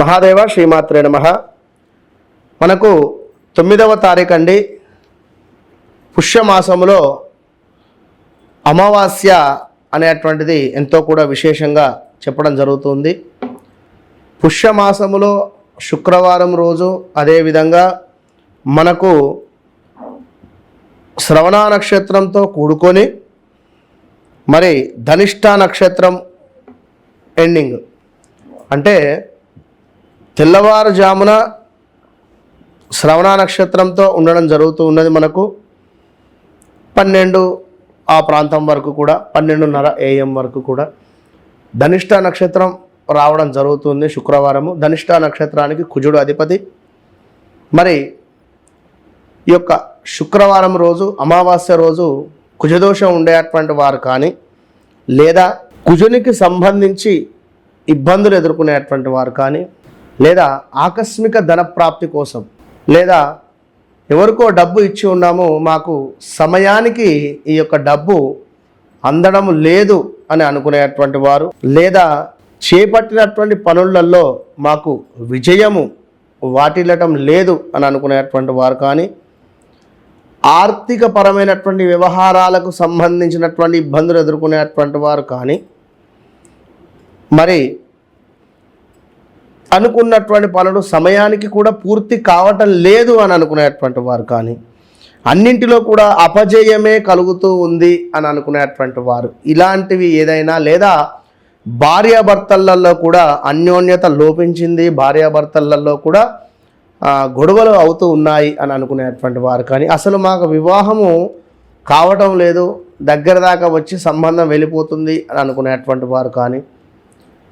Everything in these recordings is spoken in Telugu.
మహాదేవ శ్రీమాత్రే నమ. మనకు తొమ్మిదవ తారీఖు అండి పుష్యమాసములో అమావాస్య అనేటువంటిది ఎంతో కూడా విశేషంగా చెప్పడం జరుగుతుంది. పుష్యమాసములో శుక్రవారం రోజు అదేవిధంగా మనకు శ్రవణ నక్షత్రంతో కూడుకొని మరి ధనిష్ట నక్షత్రం ఎండింగ్. అంటే తెల్లవారుజామున శ్రవణ నక్షత్రంతో ఉండడం జరుగుతూ ఉన్నది మనకు. పన్నెండు ఆ ప్రాంతం వరకు కూడా పన్నెండున్నర ఏఎం వరకు కూడా ధనిష్ట నక్షత్రం రావడం జరుగుతుంది శుక్రవారము. ధనిష్ట నక్షత్రానికి కుజుడు అధిపతి. మరి ఈ యొక్క శుక్రవారం రోజు అమావాస్య రోజు కుజదోషం ఉండేటువంటి వారు కానీ లేదా కుజునికి సంబంధించి ఇబ్బందులు ఎదుర్కొనేటువంటి వారు కానీ లేదా ఆకస్మిక ధన ప్రాప్తి కోసం లేదా ఎవరికో డబ్బు ఇచ్చి ఉన్నాము మాకు సమయానికి ఈ యొక్క డబ్బు అందడం లేదు అని అనుకునేటువంటి వారు లేదా చేపట్టినటువంటి పనులలో మాకు విజయము వాటిల్లటం లేదు అని అనుకునేటువంటి వారు కానీ ఆర్థిక పరమైనటువంటి వ్యవహారాలకు సంబంధించినటువంటి ఇబ్బందులు ఎదుర్కొనేటువంటి వారు కానీ మరి అనుకున్నటువంటి పనులు సమయానికి కూడా పూర్తి కావటం లేదు అని అనుకునేటువంటి వారు కానీ అన్నింటిలో కూడా అపజయమే కలుగుతూ ఉంది అని అనుకునేటువంటి వారు. ఇలాంటివి ఏదైనా లేదా భార్యాభర్తలలో కూడా అన్యోన్యత లోపించింది భార్యాభర్తలలో కూడా గొడవలు అవుతూ ఉన్నాయి అని అనుకునేటువంటి వారు కానీ అసలు మాకు వివాహము కావటం లేదు దగ్గర దాకా వచ్చి సంబంధం వెళ్ళిపోతుంది అని అనుకునేటువంటి వారు కానీ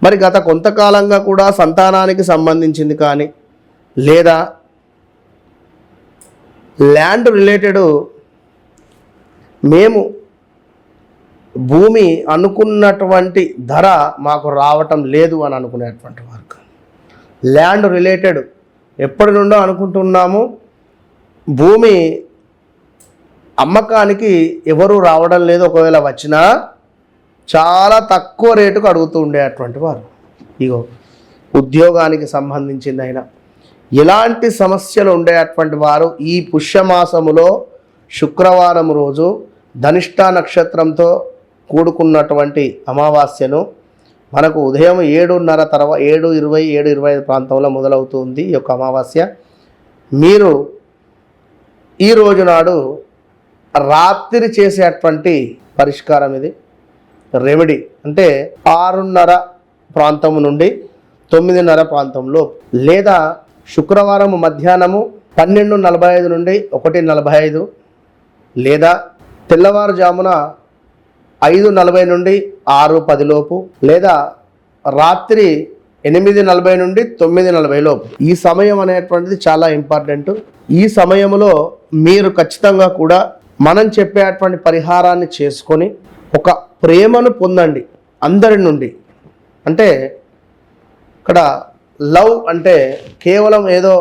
మరి గత కొంతకాలంగా కూడా సంతానానికి సంబంధించింది కానీ లేదా ల్యాండ్ రిలేటెడ్ మేము భూమి అనుకున్నటువంటి ధర మాకు రావటం లేదు అని అనుకునేటువంటి వారు ల్యాండ్ రిలేటెడ్ ఎప్పటి నుండో అనుకుంటున్నాము భూమి అమ్మకానికి ఎవరు రావడం లేదు. ఒకవేళ వచ్చినా చాలా తక్కువ రేటుకు అడుగుతూ ఉండేటువంటి వారు. ఇగో ఉద్యోగానికి సంబంధించిందైనా ఎలాంటి సమస్యలు ఉండేటువంటి వారు ఈ పుష్యమాసములో శుక్రవారం రోజు ధనిష్ట నక్షత్రంతో కూడుకున్నటువంటి అమావాస్యను మనకు ఉదయం ఏడున్నర తర్వాత ఏడు ఇరవై ఏడు ఇరవై ఐదు ప్రాంతంలో మొదలవుతుంది ఈ యొక్క అమావాస్య. మీరు ఈ రోజు నాడు రాత్రి చేసేటువంటి పరిష్కారం ఇది. రెమెడీ అంటే ఆరున్నర ప్రాంతం నుండి తొమ్మిదిన్నర ప్రాంతంలో లేదా శుక్రవారం మధ్యాహ్నము పన్నెండు నలభై ఐదు నుండి ఒకటి నలభై ఐదు లేదా తెల్లవారుజామున ఐదు నలభై నుండి ఆరు పదిలోపు లేదా రాత్రి ఎనిమిది నలభై నుండి తొమ్మిది నలభై లోపు. ఈ సమయం అనేటువంటిది చాలా ఇంపార్టెంట్. ఈ సమయంలో మీరు ఖచ్చితంగా కూడా మనం చెప్పేటువంటి పరిహారాన్ని చేసుకొని ఒక ప్రేమను పొందండి అందరి నుండి. అంటే ఇక్కడ లవ్ అంటే కేవలం ఏదో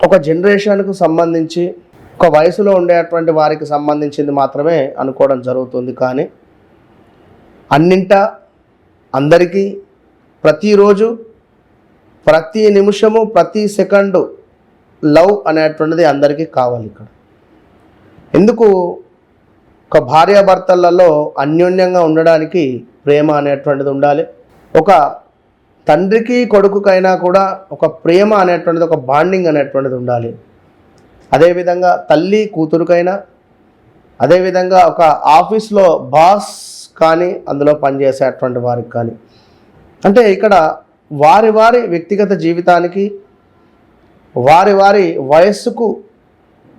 ఒక జనరేషన్కు సంబంధించి ఒక వయసులో ఉండేటువంటి వారికి సంబంధించింది మాత్రమే అనుకోవడం జరుగుతుంది. కానీ అన్నింట అందరికీ ప్రతిరోజు ప్రతి నిమిషము ప్రతి సెకండు లవ్ అనేటువంటిది అందరికీ కావాలి ఇక్కడ. ఎందుకు ఒక భార్యాభర్తలలో అన్యోన్యంగా ఉండడానికి ప్రేమ అనేటువంటిది ఉండాలి. ఒక తండ్రికి కొడుకుకైనా కూడా ఒక ప్రేమ అనేటువంటిది ఒక బాండింగ్ అనేటువంటిది ఉండాలి. అదేవిధంగా తల్లి కూతురుకైనా అదేవిధంగా ఒక ఆఫీస్లో బాస్ కానీ అందులో పనిచేసేటువంటి వారికి కానీ. అంటే ఇక్కడ వారి వారి వ్యక్తిగత జీవితానికి వారి వారి వయస్సుకు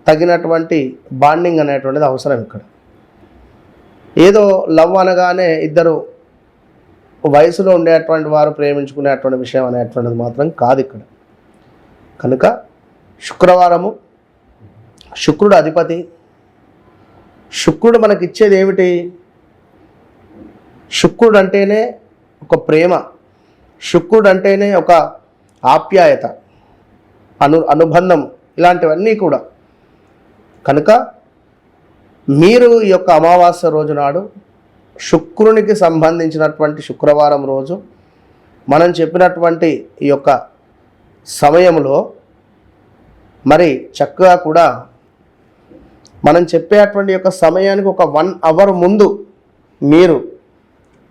తగినటువంటి బాండింగ్ అనేటువంటిది అవసరం ఇక్కడ. ఏదో లవ్ అనగానే ఇద్దరు వయసులో ఉండేటువంటి వారు ప్రేమించుకునేటువంటి విషయం అనేటువంటిది మాత్రం కాదు ఇక్కడ. కనుక శుక్రవారము శుక్రుడు అధిపతి. శుక్రుడు మనకి ఇచ్చేది ఏమిటి? శుక్రుడు అంటేనే ఒక ప్రేమ. శుక్రుడు అంటేనే ఒక ఆప్యాయత. అను అనుబంధం ఇలాంటివన్నీ కూడా. కనుక మీరు ఈ యొక్క అమావాస్య రోజు నాడు శుక్రునికి సంబంధించినటువంటి శుక్రవారం రోజు మనం చెప్పినటువంటి ఈ యొక్క సమయంలో మరి చక్కగా కూడా మనం చెప్పేటువంటి యొక్క సమయానికి ఒక వన్ అవర్ ముందు మీరు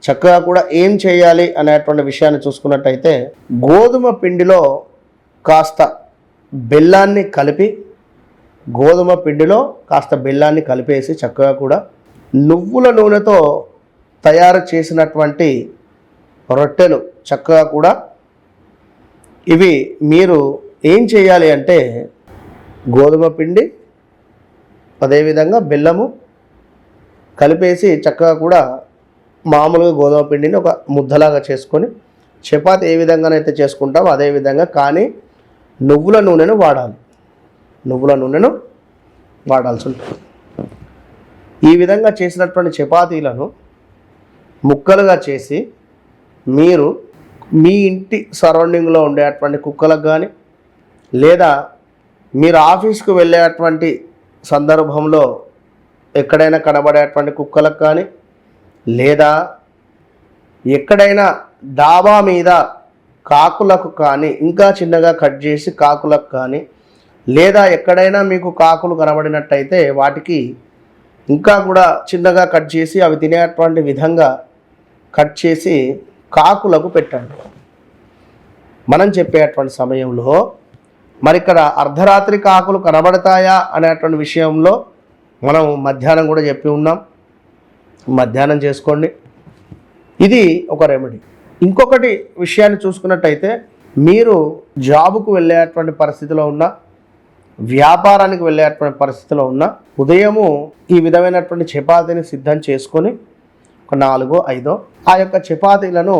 చక్కగా కూడా ఏం చేయాలి అనేటువంటి విషయాన్ని చూసుకున్నట్టయితే గోధుమ పిండిలో కాస్త బెల్లాన్ని కలిపి గోధుమ పిండిలో కాస్త బెల్లాన్ని కలిపేసి చక్కగా కూడా నువ్వుల నూనెతో తయారు చేసినటువంటి రొట్టెలు చక్కగా కూడా ఇవి మీరు ఏం చేయాలి అంటే గోధుమ పిండి అదేవిధంగా బెల్లము కలిపేసి చక్కగా కూడా మామూలుగా గోధుమ పిండిని ఒక ముద్దలాగా చేసుకొని చపాతి ఏ విధంగానైతే చేసుకుంటామో అదే విధంగా కానీ నువ్వుల నూనెను వాడాలి. నువ్వుల నూనెను వాడాల్సి ఉంటుంది. ఈ విధంగా చేసినటువంటి చపాతీలను ముక్కలుగా చేసి మీరు మీ ఇంటి సరౌండింగ్లో ఉండేటువంటి కుక్కలకు కానీ లేదా మీరు ఆఫీస్కు వెళ్ళేటువంటి సందర్భంలో ఎక్కడైనా కనబడేటువంటి కుక్కలకు కానీ లేదా ఎక్కడైనా డాబా మీద కాకులకు కానీ ఇంకా చిన్నగా కట్ చేసి కాకులకు కానీ లేదా ఎక్కడైనా మీకు కాకులు కనబడినట్టయితే వాటికి ఇంకా కూడా చిన్నగా కట్ చేసి అవి తినేటువంటి విధంగా కట్ చేసి కాకులకు పెట్టండి. మనం చెప్పేటువంటి సమయంలో మరి ఇక్కడ అర్ధరాత్రి కాకులు కనబడతాయా అనేటువంటి విషయంలో మనం మధ్యాహ్నం కూడా చెప్పి ఉన్నాం. మధ్యాహ్నం చేసుకోండి. ఇది ఒక రెమెడీ ఇంకొకటి విషయాన్ని చూసుకున్నట్టయితే మీరు జాబుకు వెళ్ళేటువంటి పరిస్థితిలో ఉన్న వ్యాపారానికి వెళ్ళేటువంటి పరిస్థితిలో ఉన్న ఉదయము ఈ విధమైనటువంటి చపాతీని సిద్ధం చేసుకొని ఒక నాలుగో ఐదో ఆ యొక్క చపాతీలను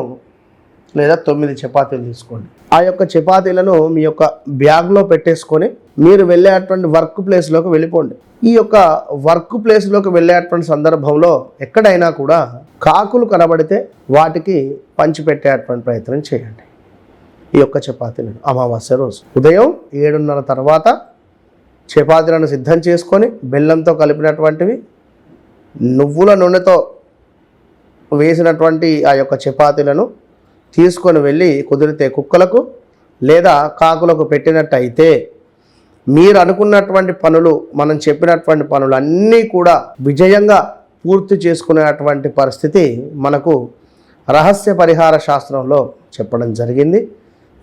లేదా తొమ్మిది చపాతీలు తీసుకోండి. ఆ యొక్క చపాతీలను మీ యొక్క బ్యాగ్లో పెట్టేసుకొని మీరు వెళ్ళేటువంటి వర్క్ ప్లేస్లోకి వెళ్ళిపోండి. ఈ యొక్క వర్క్ ప్లేస్లోకి వెళ్ళేటువంటి సందర్భంలో ఎక్కడైనా కూడా కాకులు కనబడితే వాటికి పంచిపెట్టేటువంటి ప్రయత్నం చేయండి. ఈ యొక్క చపాతీలను అమావాస్య రోజు ఉదయం ఏడున్నర తర్వాత చపాతీలను సిద్ధం చేసుకొని బెల్లంతో కలిపినటువంటివి నువ్వుల నూనెతో వేసినటువంటి ఆ యొక్క చపాతీలను తీసుకొని వెళ్ళి కుదిరితే కుక్కలకు లేదా కాకులకు పెట్టినట్టయితే మీరు అనుకున్నటువంటి పనులు మనం చెప్పినటువంటి పనులు అన్నీ కూడా విజయంగా పూర్తి చేసుకునేటువంటి పరిస్థితి మనకు రహస్య పరిహార శాస్త్రంలో చెప్పడం జరిగింది.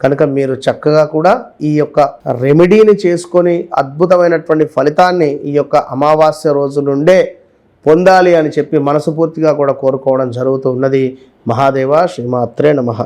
కనుక మీరు చక్కగా కూడా ఈ యొక్క రెమెడీని చేసుకొని అద్భుతమైనటువంటి ఫలితాన్ని ఈ యొక్క అమావాస్య రోజు నుండే పొందాలి అని చెప్పి మనసుపూర్తిగా కూడా కోరుకోవడం జరుగుతూ ఉన్నది. మహాదేవ శ్రీమాత్రే నమః.